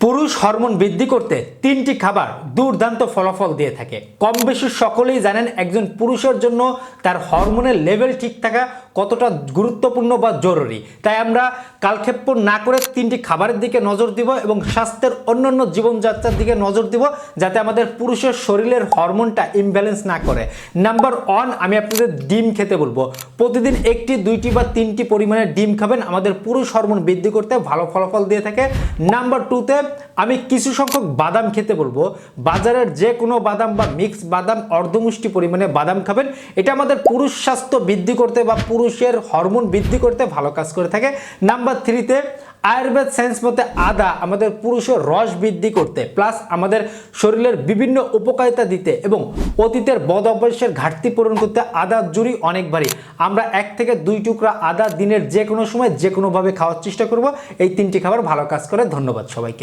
পুরুষ হরমোন বৃদ্ধি করতে তিনটি খাবার দুর্দান্ত ফলাফল দিয়ে থাকে। কম বেশি সকলেই জানেন একজন পুরুষের জন্য তার হরমোনের লেভেল ঠিক থাকা কতটা গুরুত্বপূর্ণ বা জরুরি? তাই আমরা কালক্ষেপণ না করে তিনটি খাবারের দিকে নজর দিব এবং স্বাস্থ্যের অন্যান্য জীবনযাত্রার দিকে নজর দিব, যাতে আমাদের পুরুষের শরীরের হরমোনটা ইমব্যালেন্স না করে। নাম্বার ওয়ান আমি আপনাদের ডিম খেতে বলব। প্রতিদিন একটি, দুইটি বা তিনটি পরিমাণে ডিম খাবেন, আমাদের পুরুষ হরমোন বৃদ্ধি করতে ভালো ফলাফল দিয়ে থাকে। নাম্বার টুতে আমি কিছু সংখ্যক বাদাম খেতে বলব। বাজারের যে কোনো বাদাম বা মিক্স বাদাম অর্ধমুষ্টি পরিমাণে বাদাম খাবেন। এটা আমাদের পুরুষ স্বাস্থ্য বৃদ্ধি করতে বা পুরুষের হরমোন বৃদ্ধি করতে ভালো কাজ করে থাকে। নাম্বার থ্রিতে আয়ুর্বেদ সায়েন্স মতে আদা আমাদের পুরুষের রস বৃদ্ধি করতে প্লাস আমাদের শরীরের বিভিন্ন উপকারিতা দিতে এবং অতীতের বদ অভ্যাসের ঘাটতি পূরণ করতে আদা জুড়ি অনেকবারই আমরা এক থেকে দুই টুকরা আদা দিনের যে কোনো সময় যে কোনোভাবে খাওয়ার চেষ্টা করব। এই তিনটি খাবার ভালো কাজ করে। ধন্যবাদ সবাইকে।